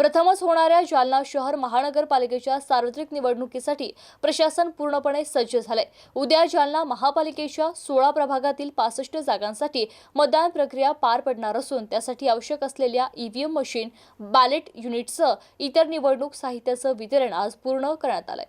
प्रथमच होणाऱ्या जालना शहर महानगरपालिकेच्या सार्वत्रिक निवडणुकीसाठी प्रशासन पूर्णपणे सज्ज झालंय. उद्या जालना महापालिकेच्या सोळा प्रभागातील पासष्ट जागांसाठी मतदान प्रक्रिया पार पडणार असून त्यासाठी आवश्यक असलेल्या ईव्हीएम मशीन बॅलेट युनिटसह इतर निवडणूक साहित्याचं वितरण आज पूर्ण करण्यात आलंय.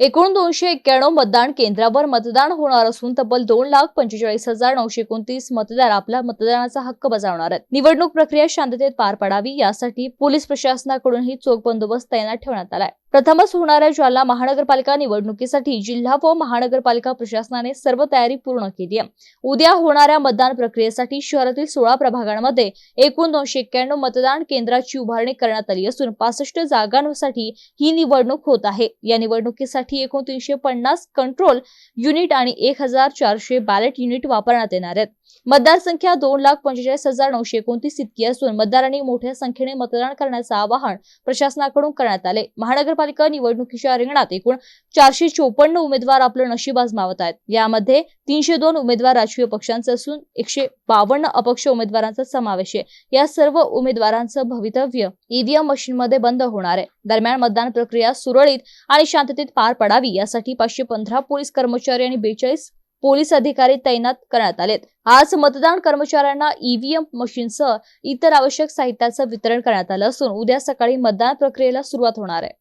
एकूण दोनशे एक्क्याण्णव मतदान केंद्रावर मतदान होणार असून तब्बल दोन लाख पंचेचाळीस हजार नऊशे एकोणतीस मतदार आपला मतदानाचा हक्क बजावणार आहेत. निवडणूक प्रक्रिया शांततेत पार पडावी यासाठी पोलीस प्रशासनाकडूनही चोख बंदोबस्त तैनात ठेवण्यात आलाय. प्रथमच होणाऱ्या जालना महानगरपालिका निवडणुकीसाठी जिल्हा व महानगरपालिका प्रशासनाने सर्व तयारी पूर्ण केली आहे. उद्या होणाऱ्या मतदान प्रक्रियेसाठी शहरातील सोळा प्रभागांमध्ये एकूण दोनशे एक्क्याण्णव मतदान केंद्राची उभारणी करण्यात आली असून पासष्ट जागांसाठी ही निवडणूक होत आहे. या निवडणुकीसाठी एकोणतीनशे पन्नास कंट्रोल युनिट आणि एक हजार चारशे बॅलेट युनिट वापरण्यात येणार आहेत. मतदार संख्या दोन लाख पंचेचाळीस हजार नऊशे एकोणतीस इतकी असून मतदारांनी मोठ्या संख्येने मतदान करण्याचं आवाहन प्रशासनाकडून करण्यात आले. महानगरपालिका निवडणुकीच्या रिंगणात एकूण चारशे चोपन्न उमेदवार आपलं नशीब आजमावत आहेत. यामध्ये तीनशे दोन उमेदवार राजकीय पक्षांचे असून एकशे बावन्न अपक्ष उमेदवारांचा समावेश आहे. या सर्व उमेदवारांचं भवितव्य ईव्हीएम मशीनमध्ये बंद होणार आहे. दरम्यान मतदान प्रक्रिया सुरळीत आणि शांततेत पार पडावी यासाठी पाचशे पंधरा पोलीस कर्मचारी आणि बेचाळीस पोलीस अधिकारी तैनात करण्यात आलेत. आज मतदान कर्मचाऱ्यांना ईव्हीएम मशीनसह इतर आवश्यक साहित्याचं वितरण करण्यात आलं असून उद्या सकाळी मतदान प्रक्रियेला सुरुवात होणार आहे.